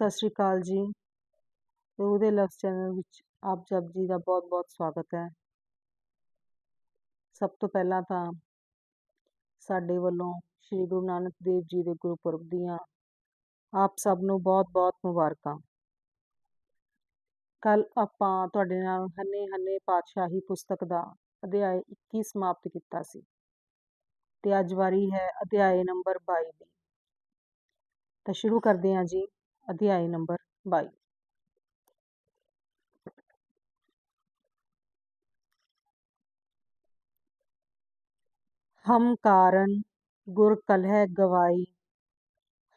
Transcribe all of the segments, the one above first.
ਸਤਿ ਸ਼੍ਰੀ ਅਕਾਲ ਜੀ। ਰੂਹ ਦੇ ਲਫ਼ਜ਼ ਚੈਨਲ ਵਿੱਚ ਆਪ ਸਭ ਜੀ ਦਾ ਬਹੁਤ-ਬਹੁਤ ਸਵਾਗਤ ਹੈ। ਸਭ ਤੋਂ ਪਹਿਲਾਂ ਤਾਂ ਸਾਡੇ ਵੱਲੋਂ ਸ੍ਰੀ ਗੁਰੂ ਨਾਨਕ ਦੇਵ ਜੀ ਦੇ ਗੁਰਪੁਰਬ ਦੀਆਂ ਆਪ ਸਭ ਨੂੰ ਬਹੁਤ-ਬਹੁਤ ਮੁਬਾਰਕਾਂ। ਕੱਲ ਆਪਾਂ ਤੁਹਾਡੇ ਨਾਲ ਹੰਨੇ ਹੰਨੇ ਪਾਤਸ਼ਾਹੀ ਪੁਸਤਕ ਦਾ ਅਧਿਆਇ 21 ਸਮਾਪਤ ਕੀਤਾ ਸੀ। ਤੇ ਅੱਜ ਵਾਰੀ ਹੈ ਅਧਿਆਇ ਨੰਬਰ 22 ਦੀ। ਤਾਂ ਸ਼ੁਰੂ ਕਰਦੇ ਹਾਂ ਜੀ। ਅਧਿਆਇ ਨੰਬਰ 22 ਹਮ ਕਾਰਨ ਗੁਰ ਕਲਹਿ ਗਵਾਈ,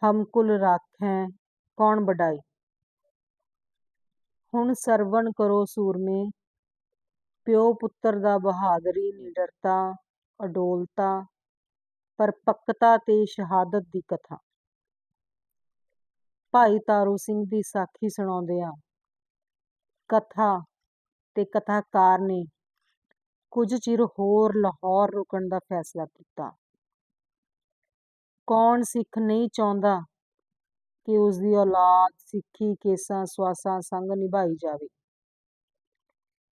ਹਮ ਕੁਲ ਰਾਖੈ ਕੌਣ ਬਡਾਈ ਹੁਣ ਸਰਵਣ ਕਰੋ ਸੂਰਮੇ, ਪਿਓ ਪੁੱਤਰ ਦਾ ਬਹਾਦਰੀ ਨਿਡਰਤਾ ਅਡੋਲਤਾ ਪਰਪੱਕਤਾ ਤੇ ਸ਼ਹਾਦਤ ਦੀ ਕਥਾ। ਭਾਈ ਤਾਰੂ ਸਿੰਘ ਦੀ ਸਾਖੀ ਸੁਣਾਉਂਦੇ ਆ ਕਥਾ ਤੇ ਕਥਾਕਾਰ ਨੇ ਕੁਝ ਚਿਰ ਹੋਰ ਲਾਹੌਰ ਰੁਕਣ ਦਾ ਫੈਸਲਾ ਕੀਤਾ। ਕੌਣ ਸਿੱਖ ਨਹੀਂ ਚਾਹੁੰਦਾ ਕਿ ਉਸ ਦੀ ਔਲਾਦ ਸਿੱਖੀ ਕੇਸਾਂ ਸਵਾਸਾਂ ਸੰਗ ਨਿਭਾਈ ਜਾਵੇ?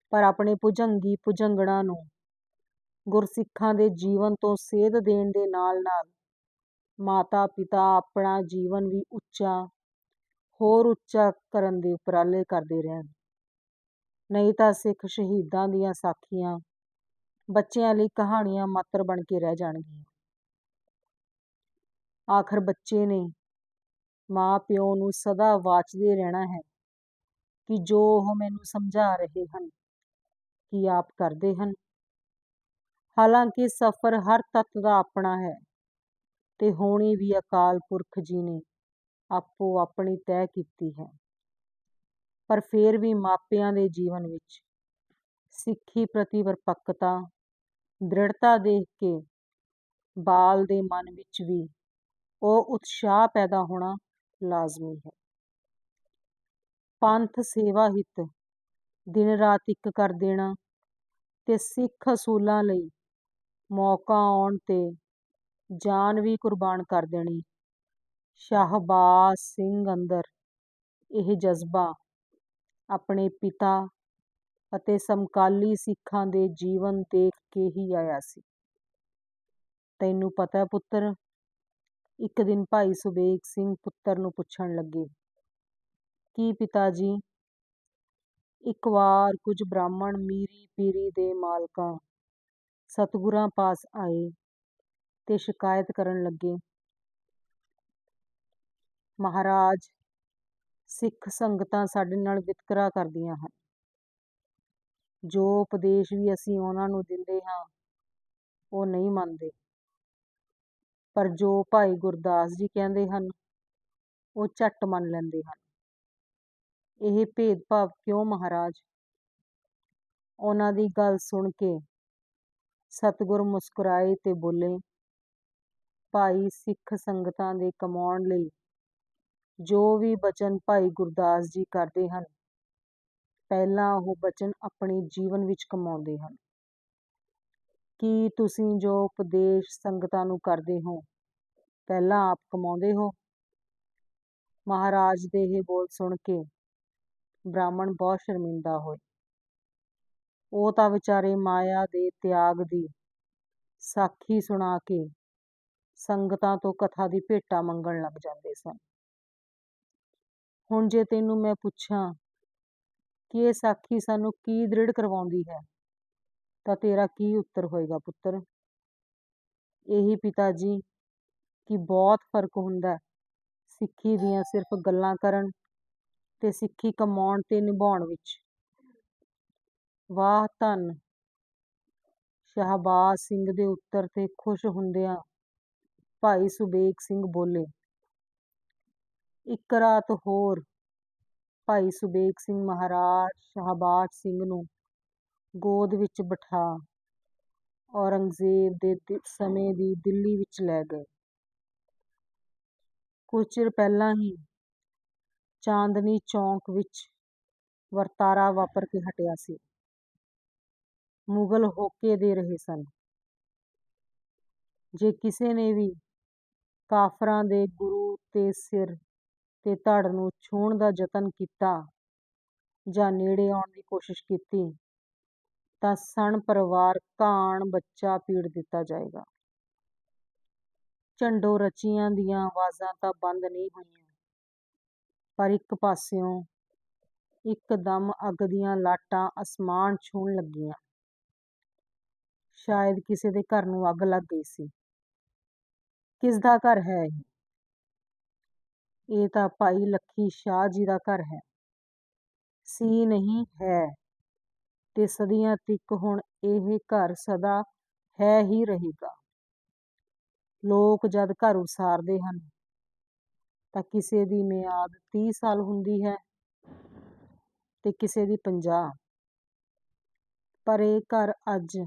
ਪਰ ਆਪਣੇ ਭੁਜੰਗੀ ਭੁਜੰਗਣਾ ਨੂੰ ਗੁਰਸਿੱਖਾਂ ਦੇ ਜੀਵਨ ਤੋਂ ਸੇਧ ਦੇਣ ਦੇ ਨਾਲ ਨਾਲ ਮਾਤਾ ਪਿਤਾ ਆਪਣਾ ਜੀਵਨ ਵੀ ਉੱਚਾ ਹੋਰ ਉੱਚਾ ਕਰਨ ਦੇ ਉਪਰਾਲੇ ਕਰਦੇ ਰਹਿਣ। ਨਹੀਂ ਤਾਂ ਸਿੱਖ ਸ਼ਹੀਦਾਂ ਦੀਆਂ ਸਾਖੀਆਂ ਬੱਚਿਆਂ ਲਈ ਕਹਾਣੀਆਂ ਮਾਤਰ ਬਣ ਕੇ ਰਹਿ ਜਾਣਗੀਆਂ। ਆਖਰ ਬੱਚੇ ਨੇ ਮਾਂ ਪਿਓ ਨੂੰ ਸਦਾ ਵਾਚਦੇ ਰਹਿਣਾ ਹੈ ਕਿ ਜੋ ਉਹ ਮੈਨੂੰ ਸਮਝਾ ਰਹੇ ਹਨ, ਕੀ ਆਪ ਕਰਦੇ ਹਨ। ਹਾਲਾਂਕਿ ਸਫ਼ਰ ਹਰ ਤੱਤ ਦਾ ਆਪਣਾ ਹੈ ਤੇ ਹੋਣੀ ਵੀ ਅਕਾਲ ਪੁਰਖ ਜੀ ਨੇ ਆਪੋ ਆਪਣੀ ਤੈਅ ਕੀਤੀ ਹੈ। ਪਰ ਫਿਰ ਵੀ ਮਾਪਿਆਂ ਦੇ ਜੀਵਨ ਵਿੱਚ ਸਿੱਖੀ ਪ੍ਰਤੀ ਵਰਪੱਕਤਾ, ਦ੍ਰਿੜਤਾ ਦੇਖ ਕੇ ਬਾਲ ਦੇ ਮਨ ਵਿੱਚ ਵੀ ਉਹ ਉਤਸ਼ਾਹ ਪੈਦਾ ਹੋਣਾ ਲਾਜ਼ਮੀ ਹੈ। ਪੰਥ ਸੇਵਾ ਹਿੱਤ ਦਿਨ ਰਾਤ ਇੱਕ ਕਰ ਦੇਣਾ ਤੇ ਸਿੱਖ ਅਸੂਲਾਂ ਲਈ ਮੌਕਾ ਆਉਣ ਤੇ ਜਾਨ ਵੀ ਕੁਰਬਾਨ ਕਰ ਦੇਣੀ ਸ਼ਾਹਬਾਜ਼ ਸਿੰਘ ਅੰਦਰ। ਇਹ ਜਜ਼ਬਾ ਆਪਣੇ ਪਿਤਾ ਅਤੇ ਸਮਕਾਲੀ ਸਿੱਖਾਂ ਦੇ ਜੀਵਨ ਦੇਖ ਕੇ ਹੀ ਆਇਆ ਸੀ। ਤੈਨੂੰ ਪਤਾ ਪੁੱਤਰ, ਇੱਕ ਦਿਨ ਭਾਈ ਸੁਬੇਗ ਸਿੰਘ ਪੁੱਤਰ ਨੂੰ ਪੁੱਛਣ ਲੱਗੇ, ਕੀ ਪਿਤਾ ਜੀ, ਇੱਕ ਵਾਰ ਕੁਝ ਬ੍ਰਾਹਮਣ ਮੀਰੀ ਪੀਰੀ ਦੇ ਮਾਲਕਾਂ ਸਤਿਗੁਰਾਂ ਪਾਸ ਆਏ ਤੇ ਸ਼ਿਕਾਇਤ ਕਰਨ ਲੱਗੇ ਮਹਾਰਾਜ ਸਿੱਖ ਸੰਗਤਾਂ ਸਾਡੇ ਨਾਲ ਵਿਤਕਰਾ ਕਰਦੀਆਂ ਹਨ। ਜੋ ਉਪਦੇਸ਼ ਵੀ ਅਸੀਂ ਉਹਨਾਂ ਨੂੰ ਦਿੰਦੇ ਹਾਂ, ਉਹ ਨਹੀਂ ਮੰਨਦੇ। ਪਰ ਜੋ ਭਾਈ ਗੁਰਦਾਸ ਜੀ ਕਹਿੰਦੇ ਹਨ, ਉਹ ਝੱਟ ਮੰਨ ਲੈਂਦੇ ਹਨ। ਇਹ ਭੇਦਭਾਵ ਕਿਉਂ ਮਹਾਰਾਜ? ਉਹਨਾਂ ਦੀ ਗੱਲ ਸੁਣ ਕੇ ਸਤਿਗੁਰ ਮੁਸਕਰਾਏ ਤੇ ਬੋਲੇ, ਭਾਈ ਸਿੱਖ ਸੰਗਤਾਂ ਦੇ ਕਮਾਉਣ ਲਈ ਜੋ ਵੀ ਬਚਨ ਭਾਈ ਗੁਰਦਾਸ ਜੀ ਕਰਦੇ ਹਨ, ਪਹਿਲਾਂ ਉਹ ਬਚਨ ਆਪਣੇ ਜੀਵਨ ਵਿੱਚ ਕਮਾਉਂਦੇ ਹਨ। ਕੀ ਤੁਸੀਂ ਜੋ ਉਪਦੇਸ਼ ਸੰਗਤਾਂ ਨੂੰ ਕਰਦੇ ਹੋ, ਪਹਿਲਾਂ ਆਪ ਕਮਾਉਂਦੇ ਹੋ? ਮਹਾਰਾਜ ਦੇ ਇਹ ਬੋਲ ਸੁਣ ਕੇ ਬ੍ਰਾਹਮਣ ਬਹੁਤ ਸ਼ਰਮਿੰਦਾ ਹੋਏ। ਉਹ ਤਾਂ ਵਿਚਾਰੇ ਮਾਇਆ ਦੇ ਤਿਆਗ ਦੀ ਸਾਖੀ ਸੁਣਾ ਕੇ ਸੰਗਤਾਂ ਤੋਂ ਕਥਾ ਦੀ ਭੇਟਾ ਮੰਗਣ ਲੱਗ ਜਾਂਦੇ ਸਨ। ਹੁਣ ਜੇ ਤੈਨੂੰ ਮੈਂ ਪੁੱਛਾਂ ਕਿ ਇਹ ਸਾਖੀ ਸਾਨੂੰ ਕੀ ਦ੍ਰਿੜ ਕਰਵਾਉਂਦੀ ਹੈ, ਤਾਂ ਤੇਰਾ ਕੀ ਉੱਤਰ ਹੋਏਗਾ ਪੁੱਤਰ? ਇਹੀ ਪਿਤਾ ਜੀ, ਕਿ ਬਹੁਤ ਫ਼ਰਕ ਹੁੰਦਾ ਸਿੱਖੀ ਦੀਆਂ ਸਿਰਫ ਗੱਲਾਂ ਕਰਨ ਤੇ ਸਿੱਖੀ ਕਮਾਉਣ ਤੇ ਨਿਭਾਉਣ ਵਿੱਚ। ਵਾਹ ਧੰਨ, ਸ਼ਹਬਾਜ਼ ਸਿੰਘ ਦੇ ਉੱਤਰ ਤੇ ਖੁਸ਼ ਹੁੰਦਿਆਂ ਭਾਈ ਸੁਬੇਗ ਸਿੰਘ ਬੋਲੇ ਇੱਕ ਰਾਤ ਹੋਰ ਭਾਈ ਸੁਬੇਗ ਸਿੰਘ ਮਹਾਰਾਜ ਸ਼ਹਬਾਜ਼ ਸਿੰਘ ਨੂੰ ਗੋਦ ਵਿੱਚ ਬਿਠਾ ਔਰੰਗਜ਼ੇਬ ਦੇ, ਸਮੇਂ ਦੀ ਦਿੱਲੀ ਵਿੱਚ ਲੈ ਗਏ। ਕੁਝ ਚਿਰ ਪਹਿਲਾਂ ਹੀ ਚਾਂਦਨੀ ਚੌਂਕ ਵਿੱਚ ਵਰਤਾਰਾ ਵਾਪਰ ਕੇ ਹਟਿਆ ਸੀ। ਮੁਗਲ ਹੋਕੇ ਦੇ ਰਹੇ ਸਨ। ਜੇ ਕਿਸੇ ਨੇ ਵੀ ਕਾਫਰਾਂ ਦੇ ਗੁਰੂ ਤੇ ਸਿਰ ਤੇ ਧੜ ਨੂੰ ਛੂਹਣ ਦਾ ਯਤਨ ਕੀਤਾ ਜਾਂ ਨੇੜੇ ਆਉਣ ਦੀ ਕੋਸ਼ਿਸ਼ ਕੀਤੀ, ਤਾਂ ਸਣ ਪਰਿਵਾਰ ਘਾਣ ਬੱਚਾ ਪੀੜ ਦਿੱਤਾ ਜਾਏਗਾ। ਝੰਡੋ ਰਚੀਆਂ ਦੀਆਂ ਆਵਾਜ਼ਾਂ ਤਾਂ ਬੰਦ ਨਹੀਂ ਹੋਈਆਂ, ਪਰ ਇੱਕ ਪਾਸਿਓਂ ਇੱਕਦਮ ਅੱਗ ਦੀਆਂ ਲਾਟਾਂ ਅਸਮਾਨ ਛੂਹਣ ਲੱਗੀਆਂ। ਸ਼ਾਇਦ ਕਿਸੇ ਦੇ ਘਰ ਨੂੰ ਅੱਗ ਲੱਗ ਗਈ ਸੀ। ਕਿਸ ਦਾ ਘਰ ਹੈ ਇਹ? ਇਹ ਤਾਂ ਭਾਈ ਲੱਖੀ ਸ਼ਾਹ ਜੀ ਦਾ ਘਰ ਹੈ। ਸੀ ਨਹੀਂ ਹੈ। ਤੇ ਸਦੀਆਂ ਤੱਕ ਹੁਣ ਇਹ ਘਰ ਸਦਾ ਹੈ ਹੀ ਰਹੇਗਾ। ਲੋਕ ਜਦ ਘਰ ਉਸਾਰਦੇ ਹਨ, ਤਾਂ ਕਿਸੇ ਦੀ ਮਿਆਦ 30 ਸਾਲ ਹੁੰਦੀ ਹੈ ਤੇ ਕਿਸੇ ਦੀ 50 ਪਰ ਇਹ ਘਰ ਅੱਜ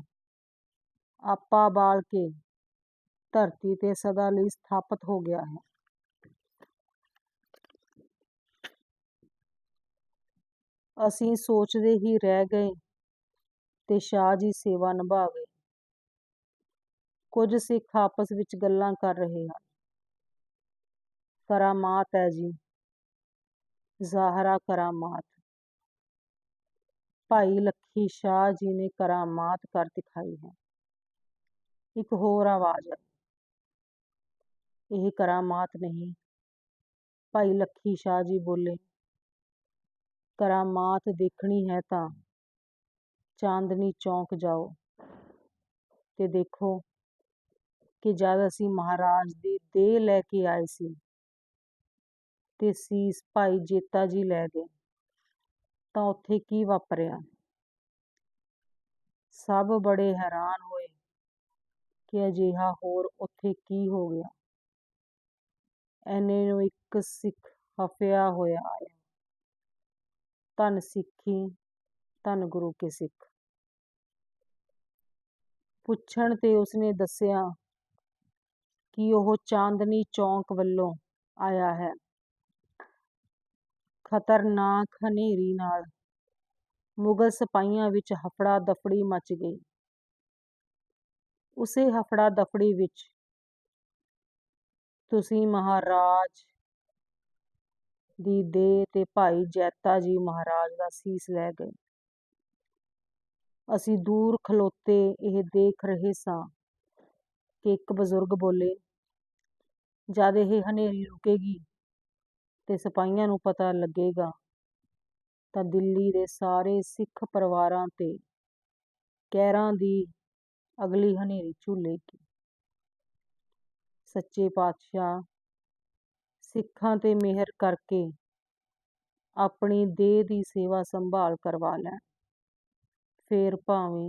ਆਪਾ ਬਾਲ ਕੇ ਧਰਤੀ ਤੇ ਸਦਾ ਲਈ ਸਥਾਪਿਤ ਹੋ ਗਿਆ ਹੈ। ਅਸੀਂ ਸੋਚਦੇ ਹੀ ਰਹਿ ਗਏ ਤੇ ਸ਼ਾਹ ਜੀ ਸੇਵਾ ਨਿਭਾ ਗਏ। ਕੁਝ ਸਿੱਖ ਆਪਸ ਵਿੱਚ ਗੱਲਾਂ ਕਰ ਰਹੇ ਹਨ। ਕਰਾਮਾਤ ਹੈ ਜੀ, ਜ਼ਾਹਰਾ ਕਰਾਮਾਤ ਭਾਈ ਲੱਖੀ ਸ਼ਾਹ ਜੀ ਨੇ ਕਰਾਮਾਤ ਕਰ ਦਿਖਾਈ ਹੈ। ਇੱਕ ਹੋਰ ਆਵਾਜ਼ ਹੈ। ਇਹ ਕਰਾਮਾਤ ਨਹੀਂ, ਭਾਈ ਲੱਖੀ ਸ਼ਾਹ ਜੀ ਬੋਲੇ ਕਰਾਮਾਤ ਦੇਖਣੀ ਹੈ ਤਾਂ। ਚਾਂਦਨੀ ਚੌਂਕ ਜਾਓ ਤੇ ਦੇਖੋ ਕਿ ਜਦ ਅਸੀਂ ਮਹਾਰਾਜ ਦੀ ਦੇਹ ਲੈ ਕੇ ਆਏ ਸੀ ਤੇ ਸੀਸ ਭਾਈ ਜੇਤਾ ਜੀ ਲੈ ਗਏ, ਤਾਂ ਉੱਥੇ ਕੀ ਵਾਪਰਿਆ? ਸਭ ਬੜੇ ਹੈਰਾਨ ਹੋਏ ਕਿ ਅਜਿਹਾ ਹੋਰ ਉੱਥੇ ਕੀ ਹੋ ਗਿਆ। ਐਨੇ ਨੂੰ ਇੱਕ ਸਿੱਖ ਹਫਿਆ ਹੋਇਆ ਆਇਆ। ਧੰਨ ਸਿੱਖੀ, ਧੰਨ ਗੁਰੂ ਕੇ ਸਿੱਖ। ਪੁੱਛਣ ਤੇ ਉਸਨੇ ਦੱਸਿਆ ਕਿ ਉਹ ਚਾਂਦਨੀ ਚੌਂਕ ਵੱਲੋਂ ਆਇਆ ਹੈ। ਖਤਰਨਾਕ ਹਨੇਰੀ ਨਾਲ ਮੁਗਲ ਸਿਪਾਹੀਆਂ ਵਿੱਚ ਹਫੜਾ ਦਫੜੀ ਮਚ ਗਈ। ਉਸੇ ਹਫੜਾ ਦਫੜੀ ਵਿੱਚ ਤੁਸੀਂ ਮਹਾਰਾਜ ਦੀ ਦੇਹ ਤੇ ਭਾਈ ਜੈਤਾ ਜੀ ਮਹਾਰਾਜ ਦਾ ਸੀਸ ਲੈ ਗਏ। ਅਸੀਂ ਦੂਰ ਖਲੋਤੇ ਇਹ ਦੇਖ ਰਹੇ ਸਾਂ ਕਿ ਇੱਕ ਬਜ਼ੁਰਗ ਬੋਲੇ, ਜਦ ਇਹ ਹਨੇਰੀ ਰੁਕੇਗੀ ਤੇ ਸਿਪਾਹੀਆਂ ਨੂੰ ਪਤਾ ਲੱਗੇਗਾ, ਤਾਂ ਦਿੱਲੀ ਦੇ ਸਾਰੇ ਸਿੱਖ ਪਰਿਵਾਰਾਂ ਤੇ ਕਹਿਰਾਂ ਦੀ ਅਗਲੀ ਹਨੇਰੀ ਝੂਲੇਗੀ। ਸੱਚੇ ਪਾਤਸ਼ਾਹ ਸਿੱਖਾਂ ਤੇ ਮਿਹਰ ਕਰਕੇ ਆਪਣੀ ਦੇਹ ਦੀ ਸੇਵਾ ਸੰਭਾਲ ਕਰਵਾ ਲੈਣ ਫੇਰ ਭਾਵੇਂ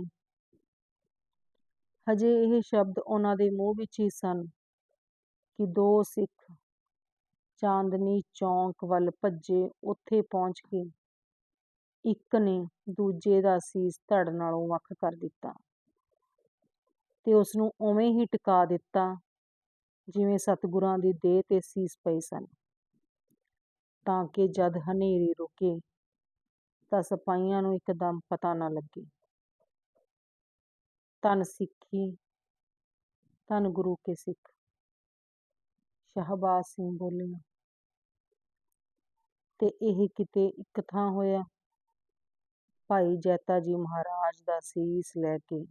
ਹਜੇ ਇਹ ਸ਼ਬਦ ਉਹਨਾਂ ਦੇ ਮੂੰਹ ਵਿੱਚ ਹੀ ਸਨ ਕਿ ਦੋ ਸਿੱਖ ਚਾਂਦਨੀ ਚੌਂਕ ਵੱਲ ਭੱਜੇ ਉੱਥੇ ਪਹੁੰਚ ਕੇ ਇੱਕ ਨੇ ਦੂਜੇ ਦਾ ਸੀਸ ਧੜ ਨਾਲੋਂ ਵੱਖ ਕਰ ਦਿੱਤਾ ਤੇ ਉਸ ਨੂੰ ਉਵੇਂ ਹੀ ਟਿਕਾ ਦਿੱਤਾ ਜਿਵੇਂ ਸਤਿਗੁਰਾਂ ਦੀ ਦੇਹ ਤੇ ਸੀਸ ਪਏ ਸਨ। ਤਾਂ ਕਿ ਜਦ ਹਨੇਰੀ ਰੁਕੇ ਤਾਂ ਸਿਪਾਹੀਆਂ ਨੂੰ ਇੱਕਦਮ ਪਤਾ ਨਾ ਲੱਗੇ। ਧੰਨ ਸਿੱਖੀ, ਧੰਨ ਗੁਰੂ ਕੇ ਸਿੱਖ। ਸ਼ਹਬਾਜ਼ ਸਿੰਘ ਬੋਲਿਆ, ਤੇ ਇਹ ਕਿਤੇ ਇੱਕ ਥਾਂ ਹੋਇਆ? ਭਾਈ ਜੈਤਾ ਜੀ ਮਹਾਰਾਜ ਦਾ ਸੀਸ ਲੈ ਕੇ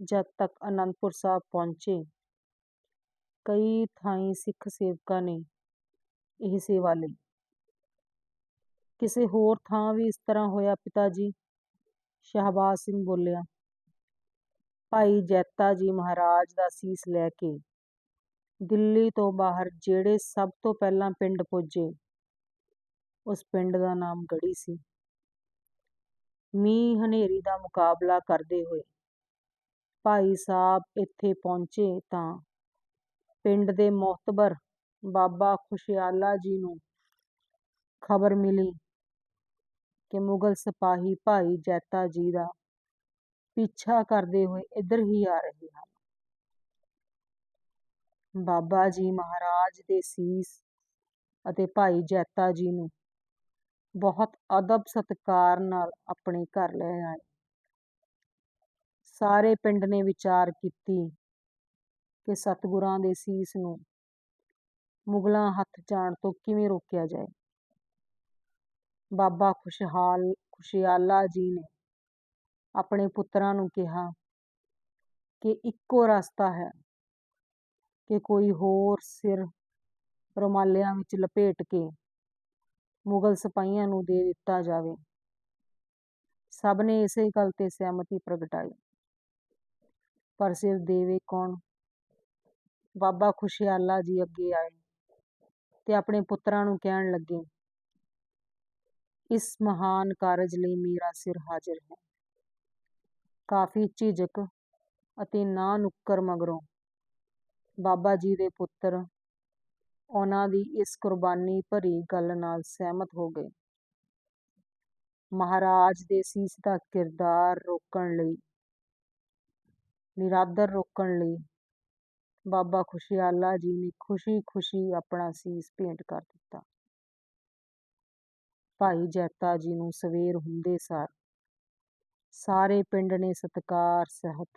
ਜਦ ਤੱਕ ਅਨੰਦਪੁਰ ਸਾਹਿਬ ਪਹੁੰਚੇ ਕਈ ਥਾਈਂ ਸਿੱਖ ਸੇਵਕਾਂ ਨੇ ਇਹ ਸੇਵਾ ਲਈ। ਕਿਸੇ ਹੋਰ ਥਾਂ ਵੀ ਇਸ ਤਰ੍ਹਾਂ ਹੋਇਆ ਪਿਤਾ ਜੀ ਸ਼ਹਬਾਜ਼ ਸਿੰਘ ਬੋਲਿਆ, ਭਾਈ ਜੈਤਾ ਜੀ ਮਹਾਰਾਜ ਦਾ ਸੀਸ ਲੈ ਕੇ ਦਿੱਲੀ ਤੋਂ ਬਾਹਰ ਜਿਹੜੇ ਸਭ ਤੋਂ ਪਹਿਲਾਂ ਪਿੰਡ ਪੁੱਜੇ, ਉਸ ਪਿੰਡ ਦਾ ਨਾਮ ਗੜੀ ਸੀ। ਮੀਂਹ ਹਨੇਰੀ ਦਾ ਮੁਕਾਬਲਾ ਕਰਦੇ ਹੋਏ ਭਾਈ ਸਾਹਿਬ ਇੱਥੇ ਪਹੁੰਚੇ ਤਾਂ ਪਿੰਡ ਦੇ ਮੋਹਤਬਰ ਬਾਬਾ ਖੁਸ਼ਿਆਲਾ ਜੀ ਨੂੰ ਖਬਰ ਮਿਲੀ ਕਿ ਮੁਗਲ ਸਿਪਾਹੀ ਭਾਈ ਜੈਤਾ ਜੀ ਦਾ ਪਿੱਛਾ ਕਰਦੇ ਹੋਏ ਇੱਧਰ ਹੀ ਆ ਰਹੇ ਹਨ। ਬਾਬਾ ਜੀ ਮਹਾਰਾਜ ਦੇ ਸੀਸ ਅਤੇ ਭਾਈ ਜੈਤਾ ਜੀ ਨੂੰ ਬਹੁਤ ਅਦਬ ਸਤਿਕਾਰ ਨਾਲ ਆਪਣੇ ਘਰ ਲੈ ਆਏ। ਸਾਰੇ ਪਿੰਡ ਨੇ ਵਿਚਾਰ ਕੀਤੀ ਕਿ ਸਤਿਗੁਰਾਂ ਦੇ ਸੀਸ ਨੂੰ ਮੁਗਲਾਂ ਹੱਥ ਜਾਣ ਤੋਂ ਕਿਵੇਂ ਰੋਕਿਆ ਜਾਏ। ਬਾਬਾ ਖੁਸ਼ਹਾਲ, ਖੁਸ਼ਿਆਲਾ ਜੀ ਨੇ ਆਪਣੇ ਪੁੱਤਰਾਂ ਨੂੰ ਕਿਹਾ ਕਿ ਇੱਕੋ ਰਸਤਾ ਹੈ ਕਿ ਕੋਈ ਹੋਰ ਸਿਰ ਰੁਮਾਲਿਆਂ ਵਿੱਚ ਲਪੇਟ ਕੇ ਮੁਗਲ ਸਿਪਾਹੀਆਂ ਨੂੰ ਦੇ ਦਿੱਤਾ ਜਾਵੇ। ਸਭ ਨੇ ਇਸੇ ਗੱਲ ਤੇ ਸਹਿਮਤੀ ਪ੍ਰਗਟਾਈ। ਪਰ ਸਿਰ ਦੇਵੇ ਕੌਣ? ਬਾਬਾ ਖੁਸ਼ਿਆਲਾ ਜੀ ਅੱਗੇ ਆਏ ਤੇ ਆਪਣੇ ਪੁੱਤਰਾਂ ਨੂੰ ਕਹਿਣ ਲੱਗੇ, ਇਸ ਮਹਾਨ ਕਾਰਜ ਲਈ ਮੇਰਾ ਸਿਰ ਹਾਜ਼ਰ ਹੈ। ਕਾਫੀ ਝਿਜਕ ਅਤੇ ਨਾ ਨੁੱਕਰ ਮਗਰੋਂ ਬਾਬਾ ਜੀ ਦੇ ਪੁੱਤਰ ਉਹਨਾਂ ਦੀ ਇਸ ਕੁਰਬਾਨੀ ਭਰੀ ਗੱਲ ਨਾਲ ਸਹਿਮਤ ਹੋ ਗਏ। ਮਹਾਰਾਜ ਦੇ ਸੀਸ ਦਾ ਕਿਰਦਾਰ ਰੋਕਣ ਲਈ, ਨਿਰਾਦਰ ਰੋਕਣ ਲਈ ਬਾਬਾ ਖੁਸ਼ਿਆਲਾ ਜੀ ਨੇ ਖੁਸ਼ੀ-ਖੁਸ਼ੀ ਆਪਣਾ ਸੀਸ ਭੇਂਟ ਕਰ ਦਿੱਤਾ। ਭਾਈ ਜੈਤਾ ਜੀ ਨੂੰ ਸਵੇਰ ਹੁੰਦੇ ਸਾਰ ਸਾਰੇ ਪਿੰਡ ਨੇ ਸਤਿਕਾਰ, ਸਹਿਤ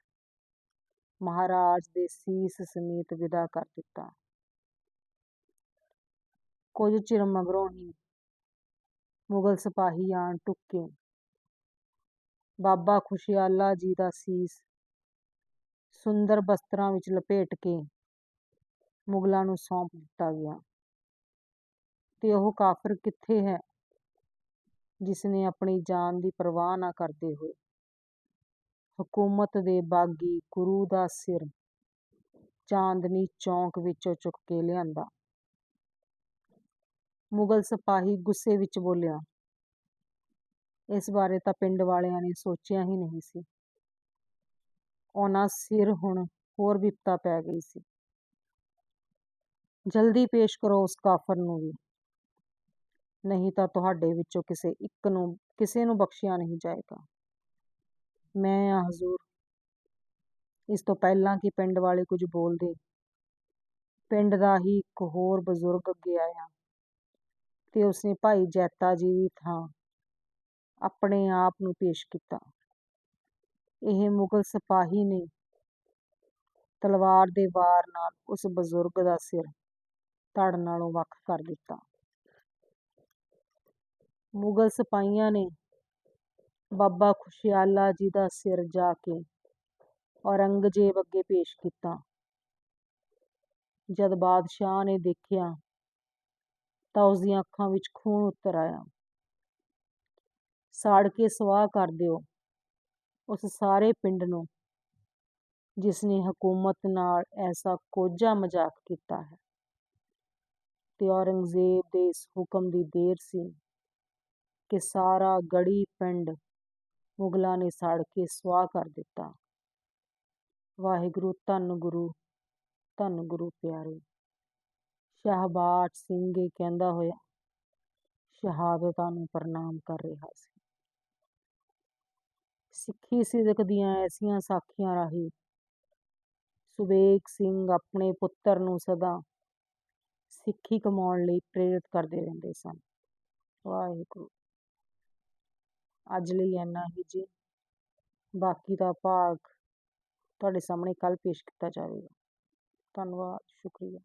ਮਹਾਰਾਜ ਦੇ ਸੀਸ ਸਮੇਤ ਵਿਦਾ ਕਰ ਦਿੱਤਾ। ਕੁਝ ਚਿਰ ਮਗਰੋਂ ਹੀ ਮੁਗਲ ਸਿਪਾਹੀ ਆਣ ਟੁੱਕੇ। ਬਾਬਾ ਖੁਸ਼ਿਆਲਾ ਜੀ ਦਾ ਸੀਸ ਸੁੰਦਰ ਬਸਤਰਾਂ ਵਿੱਚ ਲਪੇਟ ਕੇ ਮੁਗਲਾਂ ਨੂੰ ਸੌਂਪ ਦਿੱਤਾ ਗਿਆ। ਤੇ ਉਹ ਕਾਫਰ ਕਿੱਥੇ ਹੈ ਜਿਸ ਨੇ ਆਪਣੀ ਜਾਨ ਦੀ ਪਰਵਾਹ ਨਾ ਕਰਦੇ ਹੋਏ ਹਕੂਮਤ ਦੇ ਬਾਗੀ ਗੁਰੂ ਦਾ ਸਿਰ ਚਾਂਦਨੀ ਚੌਂਕ ਵਿੱਚੋਂ ਚੁੱਕ ਕੇ ਲਿਆਂਦਾ। ਮੁਗਲ ਸਿਪਾਹੀ ਗੁੱਸੇ ਵਿੱਚ ਬੋਲਿਆ, ਇਸ ਬਾਰੇ ਤਾਂ ਪਿੰਡ ਵਾਲਿਆਂ ਨੇ ਸੋਚਿਆ ਹੀ ਨਹੀਂ ਸੀ। ਉਹਨਾਂ ਸਿਰ ਹੁਣ ਹੋਰ ਵਿਪਤਾ ਪੈ ਗਈ ਸੀ। ਜਲਦੀ ਪੇਸ਼ ਕਰੋ ਉਸ ਕਾਫਰ ਨੂੰ ਵੀ। ਨਹੀਂ ਤਾਂ ਤੁਹਾਡੇ ਵਿੱਚੋਂ ਕਿਸੇ ਇੱਕ ਨੂੰ, ਕਿਸੇ ਨੂੰ ਬਖਸ਼ਿਆ ਨਹੀਂ ਜਾਏਗਾ। ਮੈਂ ਆ ਹਜ਼ੂਰ। ਇਸ ਤੋਂ ਪਹਿਲਾਂ ਕਿ ਪਿੰਡ ਵਾਲੇ ਕੁਝ ਬੋਲਦੇ। ਪਿੰਡ ਦਾ ਹੀ ਇੱਕ ਹੋਰ ਬਜ਼ੁਰਗ ਅੱਗੇ ਆਇਆ ਤੇ ਉਸਨੇ ਭਾਈ ਜੈਤਾ ਜੀ ਦੀ ਥਾਂ ਆਪਣੇ ਆਪ ਨੂੰ ਪੇਸ਼ ਕੀਤਾ। ਇਹ ਮੁਗਲ ਸਿਪਾਹੀ ਨੇ ਤਲਵਾਰ ਦੇ ਵਾਰ ਨਾਲ ਉਸ ਬਜ਼ੁਰਗ ਦਾ ਸਿਰ ਧੜ ਨਾਲੋਂ ਵੱਖ ਕਰ ਦਿੱਤਾ। ਮੁਗਲ ਸਿਪਾਹੀਆਂ ਨੇ ਬਾਬਾ ਖੁਸ਼ਿਆਲਾ ਜੀ ਦਾ ਸਿਰ ਜਾ ਕੇ ਔਰੰਗਜ਼ੇਬ ਅੱਗੇ ਪੇਸ਼ ਕੀਤਾ। ਜਦ ਬਾਦਸ਼ਾਹ ਨੇ ਦੇਖਿਆ ਤਾਂ ਉਸ ਦੀਆਂ ਅੱਖਾਂ ਵਿੱਚ ਖੂਨ ਉਤਰ ਆਇਆ। ਸਾੜ ਕੇ ਸਵਾਹ ਕਰ ਦਿਓ। ਉਸ ਸਾਰੇ ਪਿੰਡ ਨੂੰ, ਜਿਸ ਨੇ ਹਕੂਮਤ ਨਾਲ ਐਸਾ ਕੋਝਾ ਮਜ਼ਾਕ ਕੀਤਾ ਹੈ। ਤੇ ਔਰੰਗਜ਼ੇਬ ਦੇ ਇਸ ਹੁਕਮ ਦੀ ਦੇਰ ਸੀ ਕਿ ਸਾਰਾ ਗੜੀ ਪਿੰਡ ਮੁਗਲਾਂ ਨੇ ਸਾੜ ਕੇ ਸਵਾਹ ਕਰ ਦਿੱਤਾ। ਵਾਹਿਗੁਰੂ, ਧੰਨ ਗੁਰੂ ਧੰਨ ਗੁਰੂ ਪਿਆਰੇ ਸ਼ਹਬਾਜ ਸਿੰਘ ਇਹ ਕਹਿੰਦਾ ਹੋਇਆ, ਸ਼ਹਾਦਤਾਂ ਨੂੰ ਪ੍ਰਣਾਮ ਕਰ ਰਿਹਾ ਸੀ। ਸਿੱਖੀ ਸਿਦਕ ਦੀਆਂ ਐਸੀਆਂ ਸਾਖੀਆਂ ਰਾਹੀਂ। ਸੁਬੇਗ ਸਿੰਘ ਆਪਣੇ ਪੁੱਤਰ ਨੂੰ ਸਦਾ ਸਿੱਖੀ ਕਮਾਉਣ ਲਈ ਪ੍ਰੇਰਿਤ ਕਰਦੇ ਰਹਿੰਦੇ ਸਨ। ਵਾਹਿਗੁਰੂ। ਅੱਜ ਲਈ ਇੰਨਾ ਹੀ ਜੀ। ਬਾਕੀ ਦਾ ਭਾਗ ਤੁਹਾਡੇ ਸਾਹਮਣੇ ਕੱਲ ਪੇਸ਼ ਕੀਤਾ ਜਾਵੇਗਾ। ਧੰਨਵਾਦ, ਸ਼ੁਕਰੀਆ।